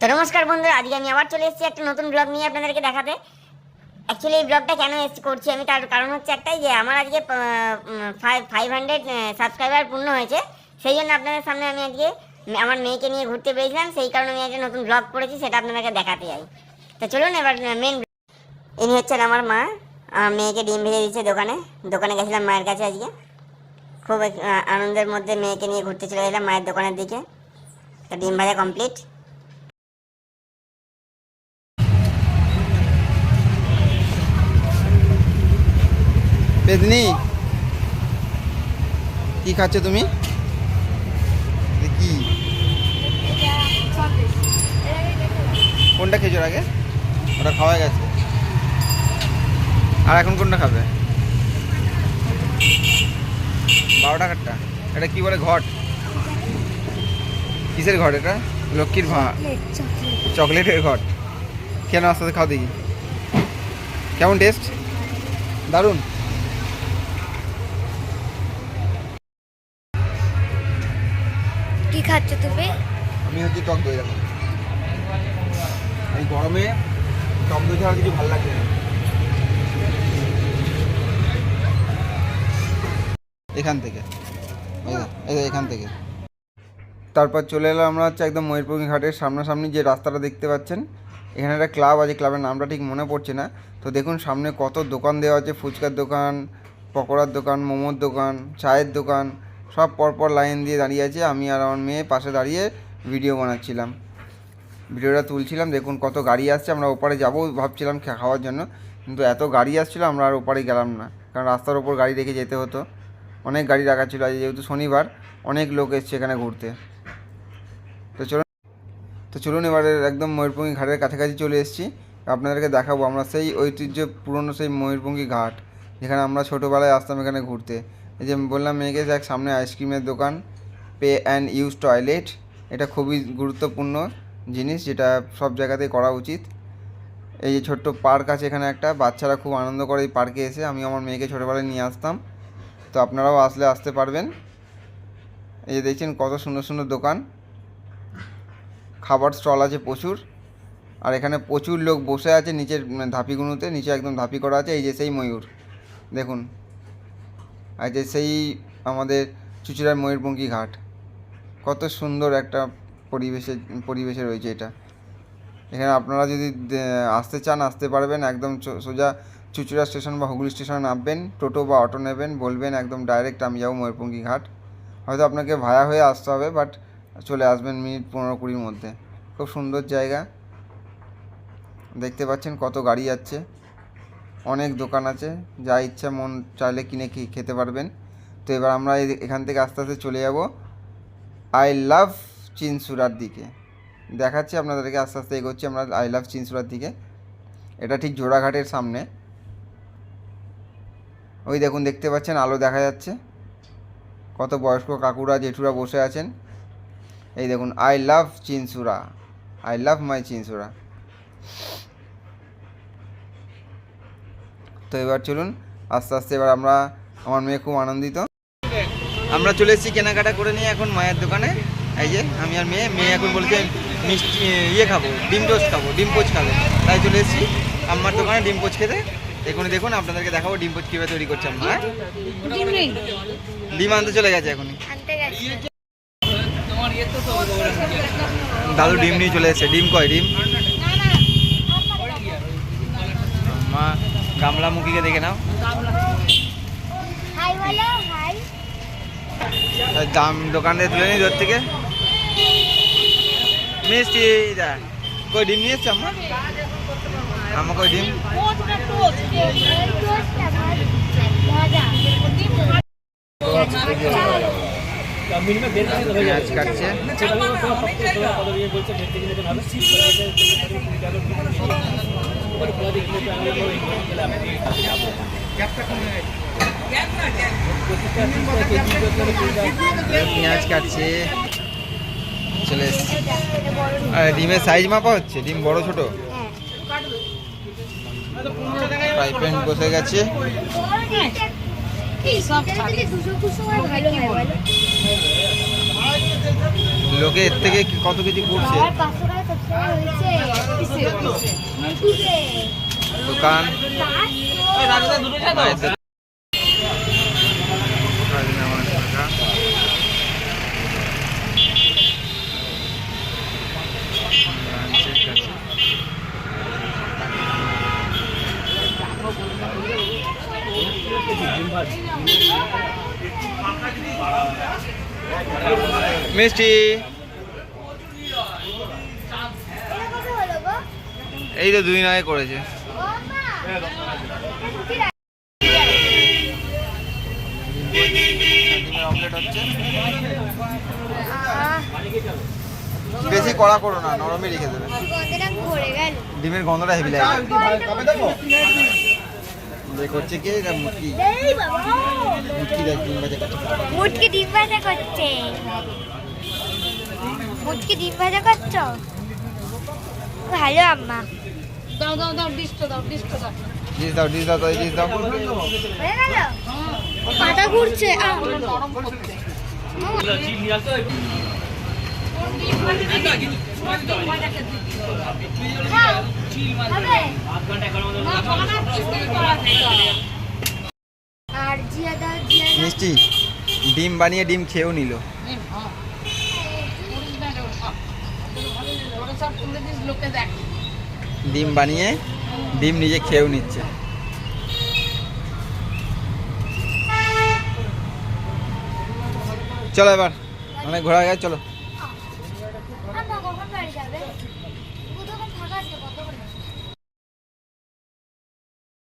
তো নমস্কার বন্ধুরা, আজকে আমি আবার চলে এসেছি একটা নতুন ব্লগ নিয়ে আপনাদেরকে দেখাতে। অ্যাকচুয়ালি এই ব্লগটা কেন এসেছি করছি আমি তার কারণ হচ্ছে একটাই যে, আমার আজকে ফাইভ ফাইভ হান্ড্রেড সাবস্ক্রাইবার পূর্ণ হয়েছে। সেই জন্য আপনাদের সামনে আমি আজকে আমার মেয়েকে নিয়ে ঘুরতে পেরেছিলাম সেই কারণে আমি একটা নতুন ব্লগ করেছি, সেটা আপনাদেরকে দেখাতে যাই তো চলুন এবার মেন ইনি হচ্ছেন আমার মা। আমার মেয়েকে ডিম ভেজে দিচ্ছে দোকানে। দোকানে গেছিলাম মায়ের কাছে আজকে। খুব আনন্দের মধ্যে মেয়েকে নিয়ে ঘুরতে চলে গেলাম মায়ের দোকানের দিকে। তো ডিম ভাজা কমপ্লিট বেদনি। কি খাচ্ছ তুমি? কোনটা খেয়েছো আগে? ওটা খাওয়া গেছে। আর এখন কোনটা খাবে? বারো টাকারটা এটা কি বলে ঘট? কিসের ঘট এটা? লক্ষ্মীর ভা চকলেটের ঘট। কেন আস্তে আস্তে, খাও দেখি। কেমন টেস্ট দারুণ? খাচ্ছ তুমি? আমি হচ্ছে টক দই রাখি এই গরমে টক দই ছাড়া কিছু ভালো লাগছে এখান থেকে। এখান থেকে। তারপর চলে এলাম আমরা হচ্ছে একদম ময়ূরপুর ঘাটের সামনাসামনি যে রাস্তাটা দেখতে পাচ্ছেন, এখানে একটা ক্লাব আছে, ক্লাবের নামটা ঠিক মনে পড়ছে না। তো দেখুন সামনে কত দোকান দেওয়া আছে। ফুচকার দোকান, পকোড়ার দোকান, মোমোর দোকান, চায়ের দোকান সব পরপর লাইন দিয়ে দাঁড়িয়ে আছে। আমি আর আমার মেয়ে পাশে দাঁড়িয়ে ভিডিও বানাচ্ছিলাম। ভিডিওটা তুলছিলাম, দেখুন কত গাড়ি আসছে, আমরা ওপারে যাব ভাবছিলাম খাওয়ার জন্য। কিন্তু এত গাড়ি আসছিল, আমরা আর ওপারে গেলাম না। কারণ রাস্তার ওপর গাড়ি রেখে যেতে হতো। অনেক গাড়ি রাখা ছিল, আজ যেহেতু শনিবার, অনেক লোক এসছে এখানে ঘুরতে। তো চলুন তো চলুন এবারে একদম ময়ূরপঙ্খী ঘাটের কাছাকাছি চলে এসেছি। আপনাদেরকে দেখাবো, আমরা সেই ঐতিহ্য পুরনো সেই ময়ূরপঙ্খী ঘাট, যেখানে আমরা ছোটোবেলায় আসতাম এখানে ঘুরতে। এই যে বললাম মেয়েকে দেখ সামনে আইসক্রিমের দোকান পে অ্যান্ড ইউজ টয়লেট এটা খুবই গুরুত্বপূর্ণ জিনিস যেটা সব জায়গাতেই করা উচিত। এই যে ছোট্ট পার্ক আছে এখানে একটা বাচ্চারা খুব আনন্দ করে এই পার্কে এসে। আমি আমার মেয়েকে ছোটোবেলায় নিয়ে আসতাম তো আপনারাও আসলে আসতে পারবেন। এই যে দেখছেন কত সুন্দর সুন্দর দোকান। খাবার স্টল আছে প্রচুর আর এখানে প্রচুর লোক বসে আছে নিচের উম, ধাপিগুলোতে নিচে একদম ধাপি করা আছে এই যে সেই ময়ূর। দেখুন আর যে সেই আমাদের চুচুড়ার ময়ূরপঙ্খী ঘাট, কত সুন্দর একটা পরিবেশে পরিবেশে রয়েছে এটা। এখানে আপনারা যদি আসতে চান, আসতে পারবেন, একদম সোজা চুচুড়া স্টেশন বা হুগলি স্টেশনে নামবেন, টোটো বা অটো নেবেন, বলবেন একদম ডাইরেক্ট, আমি যাব ময়ূরপঙ্খী ঘাট। হয়তো আপনাকে ভায়া হয়ে আসতে হবে, বাট চলে আসবেন মিনিট পনেরো কুড়ির মধ্যে। খুব সুন্দর জায়গা। দেখতে পাচ্ছেন কত গাড়ি যাচ্ছে। অনেক দোকান আছে, যা ইচ্ছা মন চাইলে কিনে খেতে পারবেন। তো এবার আমরা এখান থেকে আস্তে আস্তে চলে যাব। আই লাভ চিনসুরার দিকে। দেখাচ্ছি আপনাদেরকে, আস্তে আস্তে এগোচ্ছি আমরা আই লাভ চিনসুরার দিকে। এটা ঠিক জোড়াঘাটের সামনে। ওই দেখুন, দেখতে পাচ্ছেন, আলো দেখা যাচ্ছে। কত বয়স্ক কাকুরা, জেঠুরা বসে আছেন। এই দেখুন I love Chinsurah. I love মাই চিনসুরা। তো এবার চলুন আস্তে আস্তে এবার আমরা আমার মেয়ে খুব আনন্দিত। আমরা চলে এসেছি কেনাকাটা করে নিয়ে এখন মায়ের দোকানে। এই যে আমি আর মেয়ে মেয়ে এখন বলছে মিষ্টি ইয়ে খাব ডিম টোস্ট খাব ডিম পোচ খাব। তাই চলে এসেছি আমার দোকানে ডিম পোচ খেতে। এখন দেখুন আপনাদেরকে দেখাবো ডিম পোচ কীভাবে তৈরি করছে আম্মা হ্যাঁ? ডিম আনতে চলে গেছে এখনই। দাদু ডিম নিয়ে চলে এসেছে। ডিম কয় ডিম মা গামলা মুখিকে দেখে নাও। হাই বলো হাই আর দাম দোকানে তুলে নি দূর থেকে। মিষ্টি দা কই ডিম নিয়ে এসছে আম্মা? আম্মা কই ডিম? পেঁয়াজ কাটছে। পেঁয়াজ কাটছে। চলে এসছে। আর ডিমের সাইজ মাপা হচ্ছে? ডিম বড় ছোট? ফ্রাই প্যান বসে গেছে দুশো দুশো ভালো হয় বলো লোকে এর থেকে কত কিছু করছে দোকান? মায়ের মিষ্টি। এই তো দুদিন আগে করেছে। বেশি কড়া করো না নরমই রেখে দেবে। ডিমের গন্ধটা হেভি লাগে। হচ্ছে কি? এটা মুটকি। এই বাবা। মুটকি দেখ ডিম ভাজা খাচ্ছে। মুটকি ডিম ভাজা করছে। মুটকি ডিম ভাজা করছ? ভালো আম্মা। দাও দাও দাও ডিস্টো দাও ডিস্টো দাও। ডিস দাও ডিস দাও তাই ডিস দাও। হয়ে গেল? পাতা ঘুরছে করতে খাও। হবে? আর জিয়া দাও জিয়া দাও। মিষ্টি, ডিম বানিয়ে ডিম খেয়েও নিল। ডিম বানিয়ে ডিম নিজে খেয়েও নিচ্ছে। চলো এবার, অনেক ঘোরা গেছে, চলো।